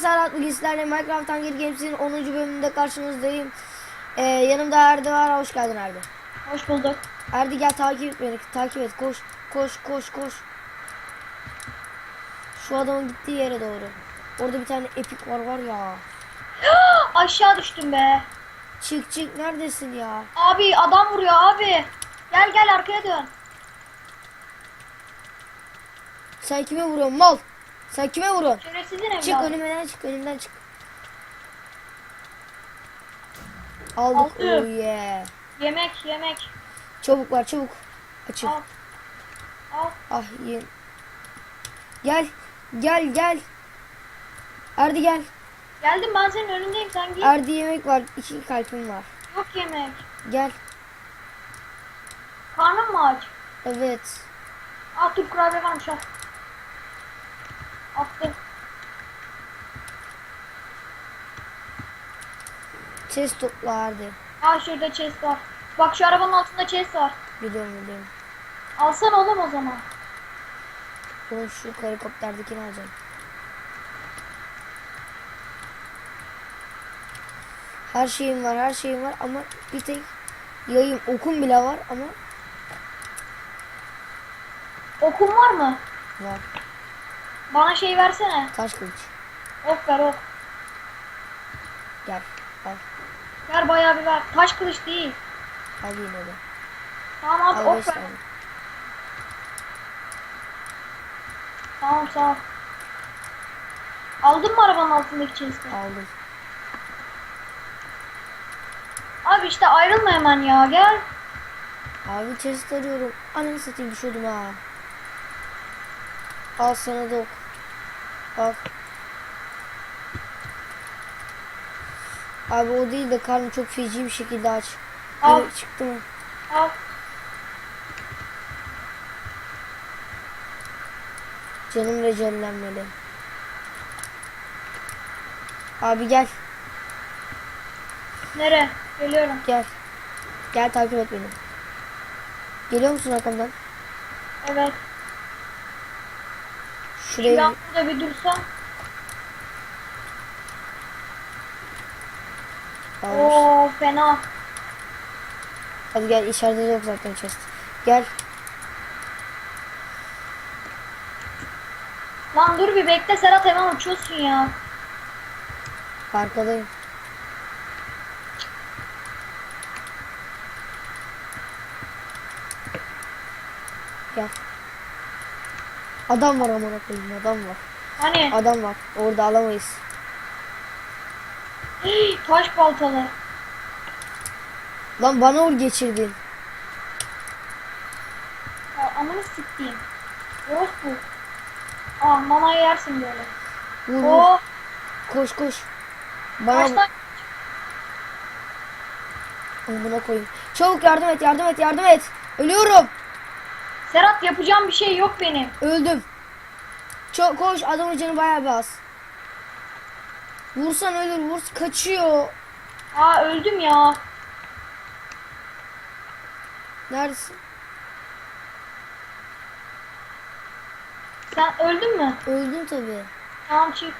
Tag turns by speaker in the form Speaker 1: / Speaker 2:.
Speaker 1: Serhat bugün sizlerle Minecraft Hunger Games'in 10. bölümünde karşınızdayım. Ee, yanımda Erdi var. Hoş geldin Erdi.
Speaker 2: Hoş bulduk.
Speaker 1: Erdi gel takip et beni. Takip et. Koş. Koş koş koş. Şu adamın gittiği yere doğru. Orada bir tane epik var var ya.
Speaker 2: Aşağı düştüm be.
Speaker 1: Çık çık neredesin ya?
Speaker 2: Abi adam vuruyor abi. Gel gel arkaya dön.
Speaker 1: Sen kime vuruyorsun mal? Sen kime vuruyorsun?
Speaker 2: Şerefsizin evladı.
Speaker 1: Çık önümden çık önümden çık. Aldık.
Speaker 2: Aldı.
Speaker 1: Oh yeah.
Speaker 2: Yemek yemek.
Speaker 1: Çabuk var çabuk. Açın.
Speaker 2: Al. Al.
Speaker 1: Ah yiyin. Gel. Gel gel. Erdi gel.
Speaker 2: Geldim ben senin önündeyim sen git.
Speaker 1: Erdi yemek var. iki kalbim var.
Speaker 2: Yok yemek.
Speaker 1: Gel.
Speaker 2: Karnın mı aç?
Speaker 1: Evet.
Speaker 2: Al Türk kurabiye varmış al. Attım.
Speaker 1: Chest topla.
Speaker 2: Ha şurada chest var. Bak şu arabanın altında chest var.
Speaker 1: Biliyorum biliyorum.
Speaker 2: Alsana oğlum o zaman.
Speaker 1: Oğlum şu helikopterdekini alacağım. Her şeyim var, her şeyim var ama bir tek yayım, okum bile var ama
Speaker 2: Okun var mı?
Speaker 1: var.
Speaker 2: Bana şey versene.
Speaker 1: Taş kılıç.
Speaker 2: Ok ver ok.
Speaker 1: Gel. Al.
Speaker 2: Ver bayağı bir ver. Taş kılıç değil.
Speaker 1: Al yine de.
Speaker 2: Tamam abi
Speaker 1: Al
Speaker 2: ok ver.
Speaker 1: tane.
Speaker 2: Tamam sağ ol. Aldın mı arabanın altındaki chest'i?
Speaker 1: Aldım.
Speaker 2: Abi işte ayrılma hemen ya gel.
Speaker 1: Abi chest arıyorum. Ananı satayım düşüyordum ha. Al sana da ok. Al. Abi o değil de karnım çok feci bir şekilde aç.
Speaker 2: Al.
Speaker 1: Biri çıktı mı?
Speaker 2: Al.
Speaker 1: Canım recellenmeli. Abi gel.
Speaker 2: Nere? Geliyorum.
Speaker 1: Gel. Gel takip et beni. Geliyor musun arkamdan?
Speaker 2: Evet.
Speaker 1: Şuraya
Speaker 2: Ben burada bir
Speaker 1: almış.
Speaker 2: Oo fena.
Speaker 1: Hadi gel içeride yok zaten chest. Gel.
Speaker 2: Lan dur bir bekle Serhat hemen uçuyorsun ya.
Speaker 1: Arkadayım. Gel. Adam var amına koyayım adam var.
Speaker 2: Hani
Speaker 1: Adam var. Orada alamayız.
Speaker 2: taş baltalı.
Speaker 1: Lan bana vur geçirdin.
Speaker 2: Ya, Amını siktiğim. Orospu. Aa manayı yersin böyle.
Speaker 1: Vur vur.
Speaker 2: Oo
Speaker 1: Koş koş. Bana
Speaker 2: taştan
Speaker 1: Amına koyayım. Çabuk yardım et yardım et yardım et. Ölüyorum.
Speaker 2: Serhat yapacağım bir şey yok benim.
Speaker 1: Öldüm. Çok koş adamın canı bayağı az. Vursan ölür vur kaçıyor.
Speaker 2: Aa öldüm ya.
Speaker 1: Neredesin?
Speaker 2: Sen öldün mü?
Speaker 1: Öldün tabii.
Speaker 2: Tamam çık.